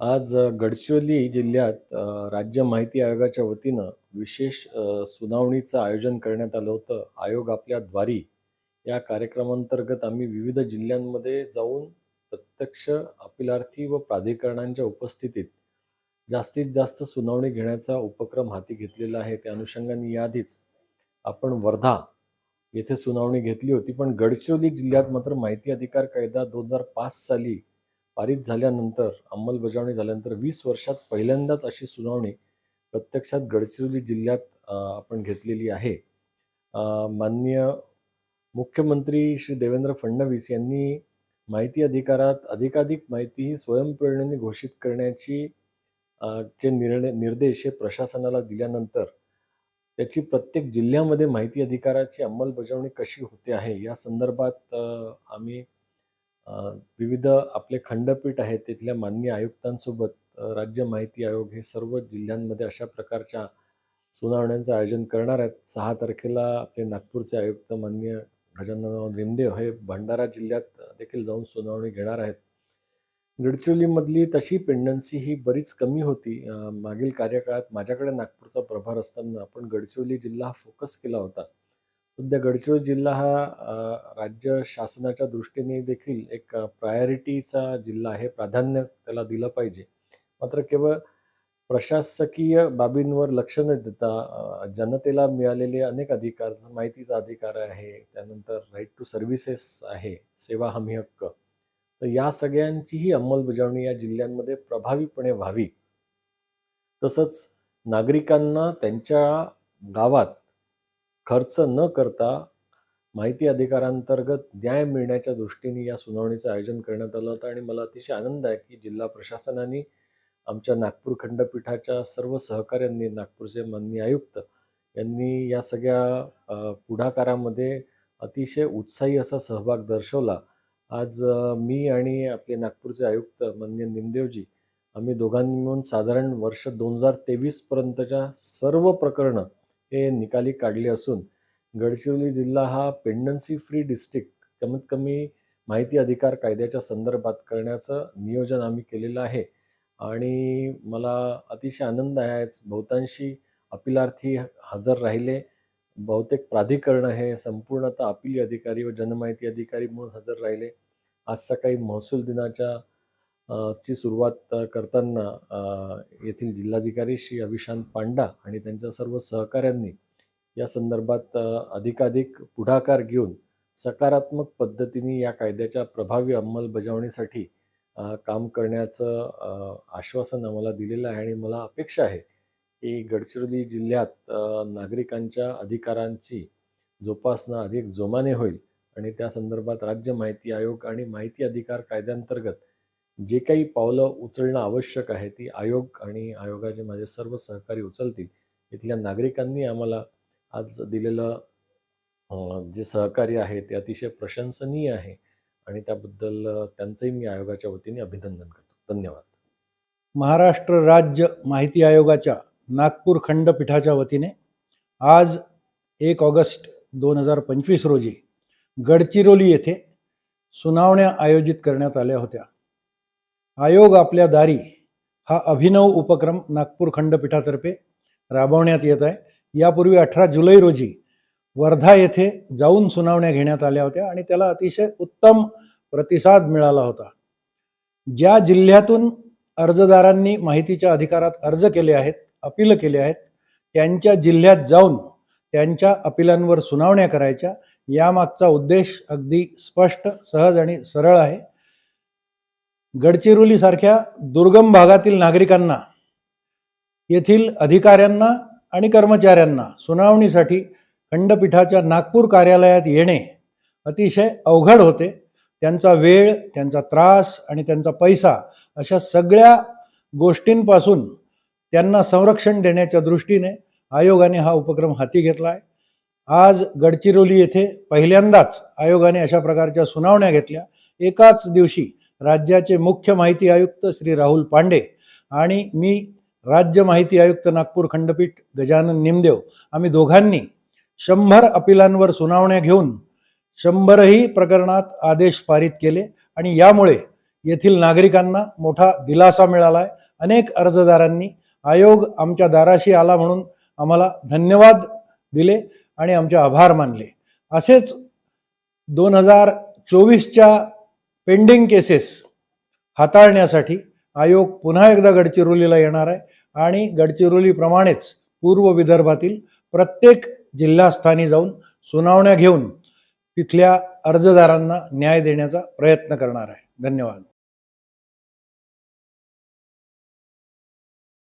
आज गडचिरोली जिल्ह्यात राज्य माहिती आयोगाच्या वतीनं विशेष सुनावणीचं आयोजन करण्यात आलं होतं. आयोग आपल्या द्वारी या कार्यक्रमांतर्गत आम्ही विविध जिल्ह्यांमध्ये जाऊन प्रत्यक्ष अपिलार्थी व प्राधिकरणांच्या उपस्थितीत जास्तीत जास्त सुनावणी घेण्याचा उपक्रम हाती घेतलेला आहे. त्या अनुषंगाने याआधीच आपण वर्धा येथे सुनावणी घेतली होती. पण गडचिरोली जिल्ह्यात मात्र माहिती अधिकार कायदा 2005 साली पारित झाल्यानंतर, अंमलबजावणी झाल्यानंतर वीस वर्षात पहिल्यांदाच अशी सुनावणी प्रत्यक्षात गडचिरोली जिल्ह्यात आपण घेतलेली आहे. माननीय मुख्यमंत्री श्री देवेंद्र फडणवीस यांनी माहिती अधिकारात अधिकाधिक माहिती ही स्वयंप्रेरणेने घोषित करण्याची चे निर्णय निर्देश हे प्रशासनाला दिल्यानंतर त्याची प्रत्येक जिल्ह्यामध्ये माहिती अधिकाराची अंमलबजावणी कशी होते आहे या संदर्भात आम्ही विविध आपले खंडपीठ आहेत तिथल्या माननीय आयुक्तांसोबत राज्य माहिती आयोग हे सर्व जिल्ह्यांमध्ये अशा प्रकारच्या सुनावण्यांचं आयोजन करणार आहेत. सहा तारखेला आपले नागपूरचे आयुक्त माननीय गजाननराव निमदेव हे भंडारा जिल्ह्यात देखील जाऊन सुनावणी घेणार आहेत. गडचिरोलीमधली तशी पेंडन्सी ही बरीच कमी होती. मागील कार्यकाळात माझ्याकडे नागपूरचा प्रभार असताना आपण गडचिरोली जिल्हा हा फोकस केला होता. सध्या गडचिरोली जिल्हा हा राज्य शासनाच्या दृष्टीने देखील एक प्रायोरिटीचा जिल्हा आहे. प्राधान्य त्याला दिलं पाहिजे. मात्र केवळ प्रशासकीय बाबींवर लक्ष न देता जनतेला मिळालेले अनेक अधिकार, माहितीचा अधिकार आहे, त्यानंतर राईट टू सर्व्हिसेस आहे, सेवा हमी हक्क. तर या सगळ्यांचीही अंमलबजावणी या जिल्ह्यांमध्ये प्रभावीपणे व्हावी. तसंच नागरिकांना त्यांच्या गावात खर्च न करता माहिती अधिकारांतर्गत न्याय मिळण्याच्या दृष्टीने या सुनावणीचं आयोजन करण्यात आलं होतं आणि मला अतिशय आनंद आहे की जिल्हा प्रशासनाने आमच्या नागपूर खंडपीठाच्या सर्व सहकाऱ्यांनी, नागपूरचे माननीय आयुक्त यांनी या सगळ्या पुढाकारामध्ये अतिशय उत्साही असा सहभाग दर्शवला. आज मी आणि आपले नागपूरचे आयुक्त माननीय निमदेवजी आम्ही दोघांनी मिळून साधारण वर्ष दोन हजार तेवीसपर्यंतच्या सर्व प्रकरणं हे निकाली काढली असून गडचिरोली जिल्हा हा पेंडन्सी फ्री डिस्ट्रिक्ट कमीत कमी माहिती अधिकार कायद्याच्या संदर्भात करण्याचं नियोजन आम्ही केलेलं आहे आणि मला अतिशय आनंद आहे. बहुतांशी अपिलार्थी हजर राहिले. बहुतेक प्राधिकरणं हे संपूर्णतः अपिली अधिकारी व जनमाहिती अधिकारी म्हणून हजर राहिले. आज सकाळी महसूल दिनाच्या ची सुरुवात करताना येथील जिल्हाधिकारी श्री अविशांत पांडा आणि त्यांच्या सर्व सहकाऱ्यांनी या संदर्भात अधिकाधिक पुढाकार घेऊन सकारात्मक पद्धतीने या कायद्याच्या प्रभावी अंमलबजावणीसाठी काम करण्याचं आश्वासन आम्हाला दिलेलं आहे आणि मला अपेक्षा आहे की गडचिरोली जिल्ह्यात नागरिकांच्या अधिकारांची जोपासना अधिक जोमाने होईल आणि त्या संदर्भात राज्य माहिती आयोग आणि माहिती अधिकार कायद्यांतर्गत जे काही पावलं उचलणं आवश्यक आहे ती आयोग आणि आयोगाचे माझे सर्व सहकारी उचलतील. इथल्या नागरिकांनी आम्हाला आज दिलेलं जे सहकार्य आहे ते अतिशय प्रशंसनीय आहे आणि त्याबद्दल त्यांचंही मी आयोगाच्या वतीने अभिनंदन करतो. धन्यवाद. महाराष्ट्र राज्य माहिती आयोगाच्या नागपूर खंडपीठाच्या वतीने आज एक ऑगस्ट दोन हजार पंचवीस रोजी गडचिरोली येथे सुनावण्या आयोजित करण्यात आल्या होत्या आयोग आपल्या दारी हा अभिनव उपक्रम नागपूर खंडपीठातर्फे राबवण्यात येत आहे. यापूर्वी अठरा जुलै रोजी वर्धा येथे जाऊन सुनावण्या घेण्यात आल्या होत्या आणि त्याला अतिशय उत्तम प्रतिसाद मिळाला होता. ज्या जिल्ह्यातून अर्जदारांनी माहितीच्या अधिकारात अर्ज केले आहेत अपील केले आहेत त्यांच्या जिल्ह्यात जाऊन त्यांच्या अपिलांवर सुनावण्या करायच्या यामागचा उद्देश अगदी स्पष्ट सहज आणि सरळ आहे. गडचिरोलीसारख्या दुर्गम भागातील नागरिकांना येथील अधिकाऱ्यांना आणि कर्मचाऱ्यांना सुनावणीसाठी खंडपीठाच्या नागपूर कार्यालयात येणे अतिशय अवघड होते. त्यांचा वेळ त्यांचा त्रास आणि त्यांचा पैसा अशा सगळ्या गोष्टींपासून त्यांना संरक्षण देण्याच्या दृष्टीने आयोगाने हा उपक्रम हाती घेतला आहे आज गडचिरोली येथे पहिल्यांदाच आयोगाने अशा प्रकारच्या सुनावण्या घेतल्या. एकाच दिवशी राज्याचे मुख्य माहिती आयुक्त श्री राहुल पांडे आणि मी राज्य माहिती आयुक्त नागपूर खंडपीठ गजानन निमदेव. आम्ही दोघांनी शंभर अपिलांवर सुनावण्या घेऊन शंभरही प्रकरणात आदेश पारित केले आणि यामुळे येथील नागरिकांना मोठा दिलासा मिळाला आहे अनेक अर्जदारांनी आयोग आमच्या दाराशी आला म्हणून आम्हाला धन्यवाद दिले आणि आमचे आभार मानले. असेच दोन हजार चोवीसच्या पेंडिंग केसेस हाताळण्यासाठी आयोग पुन्हा एकदा गडचिरोलीला येणार आहे. आणि गडचिरोलीप्रमाणेच पूर्व विदर्भातील प्रत्येक जिल्हास्थानी जाऊन सुनावण्या घेऊन तिथल्या अर्जदारांना न्याय देण्याचा प्रयत्न करणार आहे. धन्यवाद.